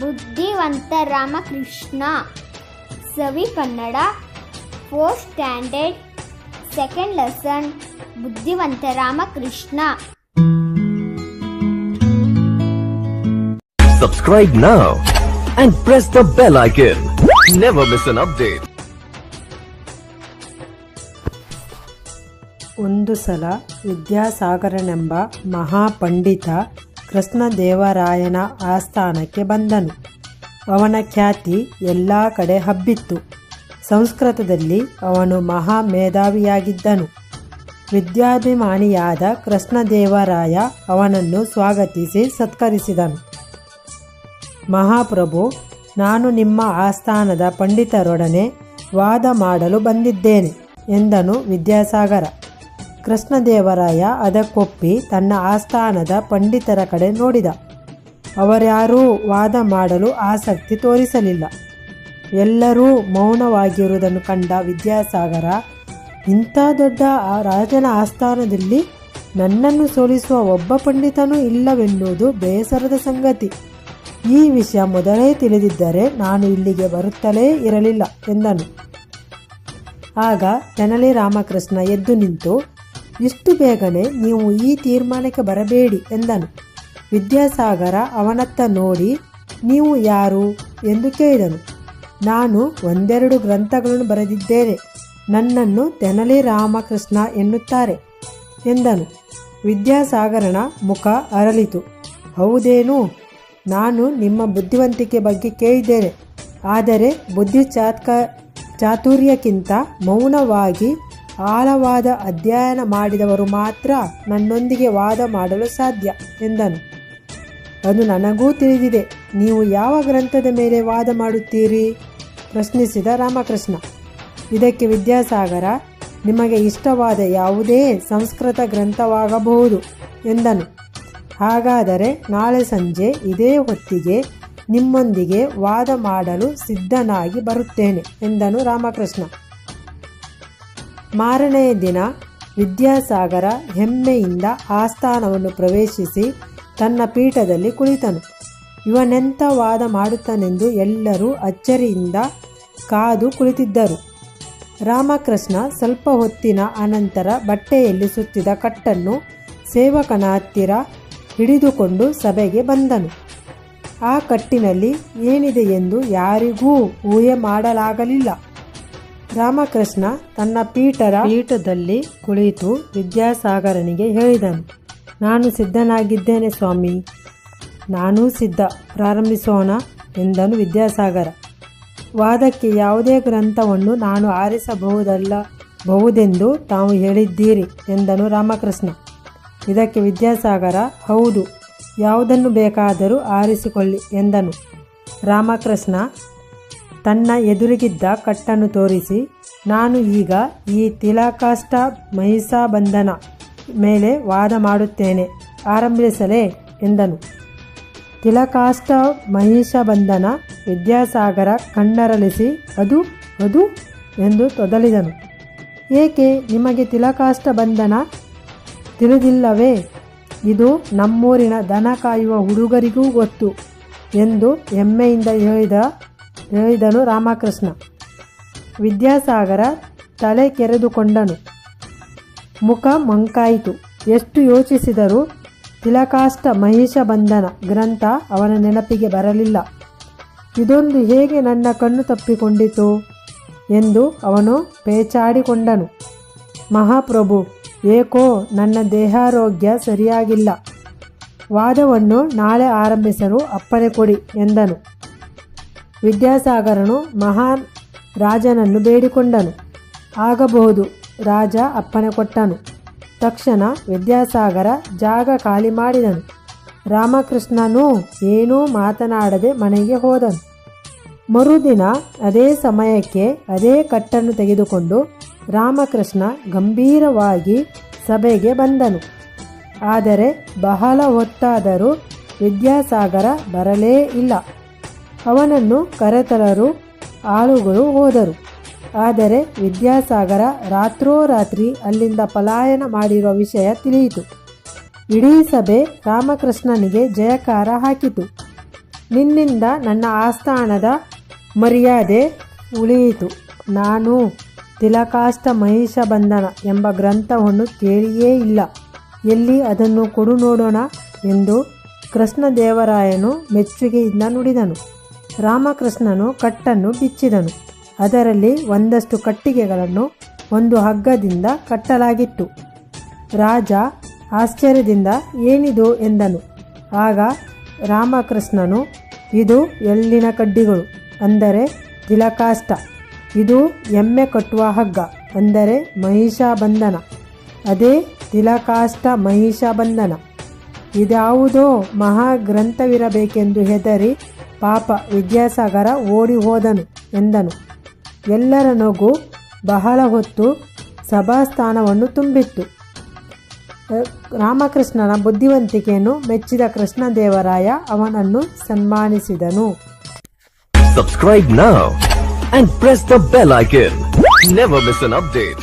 ಬುದ್ಧಿವಂತ ರಾಮಕೃಷ್ಣ ಸವಿ Kannada fourth standard second lesson ಬುದ್ಧಿವಂತ Ramakrishna Subscribe now and press the bell icon. Never miss an update. ಒಂದು ಸಲ ವಿದ್ಯಾಸಾಗರನೆಂಬ ಮಹಾಪಂಡಿತ ಕೃಷ್ಣದೇವರಾಯನ ಆಸ್ಥಾನಕ್ಕೆ ಬಂದನು. ಅವನ ಖ್ಯಾತಿ ಎಲ್ಲ ಕಡೆ ಹಬ್ಬಿತ್ತು. ಸಂಸ್ಕೃತದಲ್ಲಿ ಅವನು ಮಹಾ ಮೇಧಾವಿಯಾಗಿದ್ದನು. ವಿದ್ಯಾಭಿಮಾನಿಯಾದ ಕೃಷ್ಣದೇವರಾಯ ಅವನನ್ನು ಸ್ವಾಗತಿಸಿ ಸತ್ಕರಿಸಿದನು. ಮಹಾಪ್ರಭು, ನಾನು ನಿಮ್ಮ ಆಸ್ಥಾನದ ಪಂಡಿತರೊಡನೆ ವಾದ ಮಾಡಲು ಬಂದಿದ್ದೇನೆ ಎಂದನು ವಿದ್ಯಾಸಾಗರ. ಕೃಷ್ಣದೇವರಾಯ ಅದಕ್ಕೊಪ್ಪಿ ತನ್ನ ಆಸ್ಥಾನದ ಪಂಡಿತರ ಕಡೆ ನೋಡಿದ. ಅವರ್ಯಾರೂ ವಾದ ಮಾಡಲು ಆಸಕ್ತಿ ತೋರಿಸಲಿಲ್ಲ. ಎಲ್ಲರೂ ಮೌನವಾಗಿರುವುದನ್ನು ಕಂಡ ವಿದ್ಯಾಸಾಗರ, ಇಂಥ ದೊಡ್ಡ ಆ ರಾಜನ ಆಸ್ಥಾನದಲ್ಲಿ ನನ್ನನ್ನು ಸೋಲಿಸುವ ಒಬ್ಬ ಪಂಡಿತನೂ ಇಲ್ಲವೆನ್ನುವುದು ಬೇಸರದ ಸಂಗತಿ. ಈ ವಿಷಯ ಮೊದಲೇ ತಿಳಿದಿದ್ದರೆ ನಾನು ಇಲ್ಲಿಗೆ ಬರುತ್ತಲೇ ಇರಲಿಲ್ಲ ಎಂದನು. ಆಗ ತೆನಲಿ ರಾಮಕೃಷ್ಣ ಎದ್ದು ನಿಂತು ಇಷ್ಟು ಬೇಗನೆ ನೀವು ಈ ತೀರ್ಮಾನಕ್ಕೆ ಬರಬೇಡಿ ಎಂದನು. ವಿದ್ಯಾಸಾಗರ ಅವನತ್ತ ನೋಡಿ, ನೀವು ಯಾರು? ಎಂದು ಕೇಳಿದನು. ನಾನು ಒಂದೆರಡು ಗ್ರಂಥಗಳನ್ನು ಬರೆದಿದ್ದೇನೆ. ನನ್ನನ್ನು ತೆನಲಿ ರಾಮಕೃಷ್ಣ ಎನ್ನುತ್ತಾರೆ ಎಂದನು. ವಿದ್ಯಾಸಾಗರನ ಮುಖ ಅರಳಿತು. ಹೌದೇನು? ನಾನು ನಿಮ್ಮ ಬುದ್ಧಿವಂತಿಕೆ ಬಗ್ಗೆ ಕೇಳಿದ್ದೇನೆ. ಆದರೆ ಬುದ್ಧಿ ಚಾತ್ಕ ಚಾತುರ್ಯಕ್ಕಿಂತ ಮೌನವಾಗಿ ಆಳವಾದ ಅಧ್ಯಯನ ಮಾಡಿದವರು ಮಾತ್ರ ನನ್ನೊಂದಿಗೆ ವಾದ ಮಾಡಲು ಸಾಧ್ಯ, ಎಂದನು. ಅದು ನನಗೂ ತಿಳಿದಿದೆ. ನೀವು ಯಾವ ಗ್ರಂಥದ ಮೇಲೆ ವಾದ ಮಾಡುತ್ತೀರಿ? ಪ್ರಶ್ನಿಸಿದ ರಾಮಕೃಷ್ಣ. ಇದಕ್ಕೆ ವಿದ್ಯಾಸಾಗರ, ನಿಮಗೆ ಇಷ್ಟವಾದ ಯಾವುದೇ ಸಂಸ್ಕೃತ ಗ್ರಂಥವಾಗಬಹುದು, ಎಂದನು. ಹಾಗಾದರೆ ನಾಳೆ ಸಂಜೆ ಇದೇ ಹೊತ್ತಿಗೆ ನಿಮ್ಮೊಂದಿಗೆ ವಾದ ಮಾಡಲು ಸಿದ್ಧನಾಗಿ ಬರುತ್ತೇನೆ, ಎಂದನು ರಾಮಕೃಷ್ಣ. ಮಾರನೆಯ ದಿನ ವಿದ್ಯಾಸಾಗರ ಹೆಮ್ಮೆಯಿಂದ ಆಸ್ಥಾನವನ್ನು ಪ್ರವೇಶಿಸಿ ತನ್ನ ಪೀಠದಲ್ಲಿ ಕುಳಿತನು. ಇವನೆಂಥ ವಾದ ಮಾಡುತ್ತಾನೆಂದು ಎಲ್ಲರೂ ಅಚ್ಚರಿಯಿಂದ ಕಾದು ಕುಳಿತಿದ್ದರು. ರಾಮಕೃಷ್ಣ ಸ್ವಲ್ಪ ಹೊತ್ತಿನ ಅನಂತರ ಬಟ್ಟೆಯಲ್ಲಿ ಸುತ್ತಿದ ಕಟ್ಟನ್ನು ಸೇವಕನ ಹತ್ತಿರ ಹಿಡಿದುಕೊಂಡು ಸಭೆಗೆ ಬಂದನು. ಆ ಕಟ್ಟಿನಲ್ಲಿ ಏನಿದೆ ಎಂದು ಯಾರಿಗೂ ಊಹೆ ಮಾಡಲಾಗಲಿಲ್ಲ. ರಾಮಕೃಷ್ಣ ತನ್ನ ಪೀಠರ ಪೀಠದಲ್ಲಿ ಕುಳಿತು ವಿದ್ಯಾಸಾಗರನಿಗೆ ಹೇಳಿದನು, ನಾನು ಸಿದ್ಧನಾಗಿದ್ದೇನೆ ಸ್ವಾಮಿ. ನಾನೂ ಸಿದ್ಧ. ಪ್ರಾರಂಭಿಸೋಣ, ಎಂದನು ವಿದ್ಯಾಸಾಗರ. ವಾದಕ್ಕೆ ಯಾವುದೇ ಗ್ರಂಥವನ್ನು ನಾನು ಆರಿಸಬಹುದಲ್ಲ, ಬಹುದೆಂದು ತಾವು ಹೇಳಿದ್ದೀರಿ, ಎಂದನು ರಾಮಕೃಷ್ಣ. ಇದಕ್ಕೆ ವಿದ್ಯಾಸಾಗರ, ಹೌದು, ಯಾವುದನ್ನು ಬೇಕಾದರೂ ಆರಿಸಿಕೊಳ್ಳಿ, ಎಂದನು. ರಾಮಕೃಷ್ಣ ತನ್ನ ಎದುರಿಗಿದ್ದ ಕಟ್ಟನ್ನು ತೋರಿಸಿ, ನಾನು ಈಗ ಈ ತಿಲಕಾಷ್ಟ ಮಹಿಷಾಬಂಧನ ಮೇಲೆ ವಾದ ಮಾಡುತ್ತೇನೆ, ಆರಂಭಿಸಲೇ ಎಂದನು. ತಿಲಕಾಷ್ಟ ಮಹಿಷಬಂಧನ ವಿದ್ಯಾಸಾಗರ ಕಣ್ಣರಳಿಸಿ, ಅದು ಅದು ಎಂದು ತೊದಲಿದನು. ಏಕೆ ನಿಮಗೆ ತಿಲಕಾಷ್ಟ ಬಂಧನ ತಿಳಿದಿಲ್ಲವೇ? ಇದು ನಮ್ಮೂರಿನ ದನ ಕಾಯುವ ಹುಡುಗರಿಗೂ ಗೊತ್ತು ಎಂದು ಹೆಮ್ಮೆಯಿಂದ ಹೇಳಿದ ಹೇಳಿದನು ರಾಮಕೃಷ್ಣ. ವಿದ್ಯಾಸಾಗರ ತಲೆ ಕೆರೆದುಕೊಂಡನು. ಮುಖ ಮಂಕಾಯಿತು. ಎಷ್ಟು ಯೋಚಿಸಿದರೂ ತಿಲಕಾಷ್ಟ ಮಹಿಷ ಬಂಧನ ಗ್ರಂಥ ಅವನ ನೆನಪಿಗೆ ಬರಲಿಲ್ಲ. ಇದೊಂದು ಹೇಗೆ ನನ್ನ ಕಣ್ಣು ತಪ್ಪಿಕೊಂಡಿತು ಎಂದು ಅವನು ಪೇಚಾಡಿಕೊಂಡನು. ಮಹಾಪ್ರಭು, ಏಕೋ, ನನ್ನ ದೇಹಾರೋಗ್ಯ ಸರಿಯಾಗಿಲ್ಲ. ವಾದವನ್ನು ನಾಳೆ ಆರಂಭಿಸಲು ಅಪ್ಪನೆ ಕೊಡಿ ಎಂದನು. ವಿದ್ಯಾಸಾಗರನು ಮಹಾನ್ ರಾಜನನ್ನು ಬೇಡಿಕೊಂಡನು. ಆಗಬಹುದು, ರಾಜ ಅಪ್ಪಣೆ ಕೊಟ್ಟನು. ತಕ್ಷಣ ವಿದ್ಯಾಸಾಗರ ಜಾಗ ಖಾಲಿ ಮಾಡಿದನು. ರಾಮಕೃಷ್ಣನೂ ಏನೂ ಮಾತನಾಡದೆ ಮನೆಗೆ ಹೋದನು. ಮರುದಿನ ಅದೇ ಸಮಯಕ್ಕೆ ಅದೇ ಕಟ್ಟನ್ನು ತೆಗೆದುಕೊಂಡು ರಾಮಕೃಷ್ಣ ಗಂಭೀರವಾಗಿ ಸಭೆಗೆ ಬಂದನು. ಆದರೆ ಬಹಳ ಹೊತ್ತಾದರೂ ವಿದ್ಯಾಸಾಗರ ಬರಲೇ ಇಲ್ಲ. ಅವನನ್ನು ಕರೆತರಲು ಆಳುಗಳು ಹೋದರು. ಆದರೆ ವಿದ್ಯಾಸಾಗರ ರಾತ್ರೋರಾತ್ರಿ ಅಲ್ಲಿಂದ ಪಲಾಯನ ಮಾಡಿರುವ ವಿಷಯ ತಿಳಿಯಿತು. ಇಡೀ ಸಭೆ ರಾಮಕೃಷ್ಣನಿಗೆ ಜಯಕಾರ ಹಾಕಿತು. ನಿನ್ನಿಂದ ನನ್ನ ಆಸ್ಥಾನದ ಮರ್ಯಾದೆ ಉಳಿಯಿತು. ನಾನು ತಿಲಕಾಷ್ಟ ಮಹಿಷ ಬಂಧನ ಎಂಬ ಗ್ರಂಥವನ್ನು ಕೇಳಿಯೇ ಇಲ್ಲ. ಎಲ್ಲಿ ಅದನ್ನು ಕೊಡು ನೋಡೋಣ ಎಂದು ಕೃಷ್ಣದೇವರಾಯನು ಮೆಚ್ಚುಗೆಯಿಂದ ನುಡಿದನು. ರಾಮಕೃಷ್ಣನು ಕಟ್ಟನ್ನು ಬಿಚ್ಚಿದನು. ಅದರಲ್ಲಿ ಒಂದಷ್ಟು ಕಟ್ಟಿಗೆಗಳನ್ನು ಒಂದು ಹಗ್ಗದಿಂದ ಕಟ್ಟಲಾಗಿತ್ತು. ರಾಜ ಆಶ್ಚರ್ಯದಿಂದ ಏನಿದು ಎಂದನು. ಆಗ ರಾಮಕೃಷ್ಣನು, ಇದು ಎಳ್ಳಿನ ಕಡ್ಡಿಗಳು, ಅಂದರೆ ತಿಲಕಾಷ್ಟ ಇದು ಎಮ್ಮೆ ಕಟ್ಟುವ ಹಗ್ಗ, ಅಂದರೆ ಮಹಿಷಾಬಂಧನ. ಅದೇ ತಿಲಕಾಷ್ಟ ಮಹಿಷಾಬಂಧನ. ಇದ್ಯಾವುದೋ ಮಹಾಗ್ರಂಥವಿರಬೇಕೆಂದು ಹೆದರಿ ಪಾಪ ವಿದ್ಯಾಸಾಗರ ಓಡಿ ಹೋದನು ಎಂದನು ಎಲ್ಲರ ನಗು ಬಹಳ ಹೊತ್ತು ಸಭಾಸ್ಥಾನವನ್ನು ತುಂಬಿತ್ತು ರಾಮಕೃಷ್ಣನ ಬುದ್ಧಿವಂತಿಕೆಯನ್ನು ಮೆಚ್ಚಿದ ಕೃಷ್ಣದೇವರಾಯ ಅವನನ್ನು ಸನ್ಮಾನಿಸಿದನು subscribe now and press the bell icon. Never miss an update.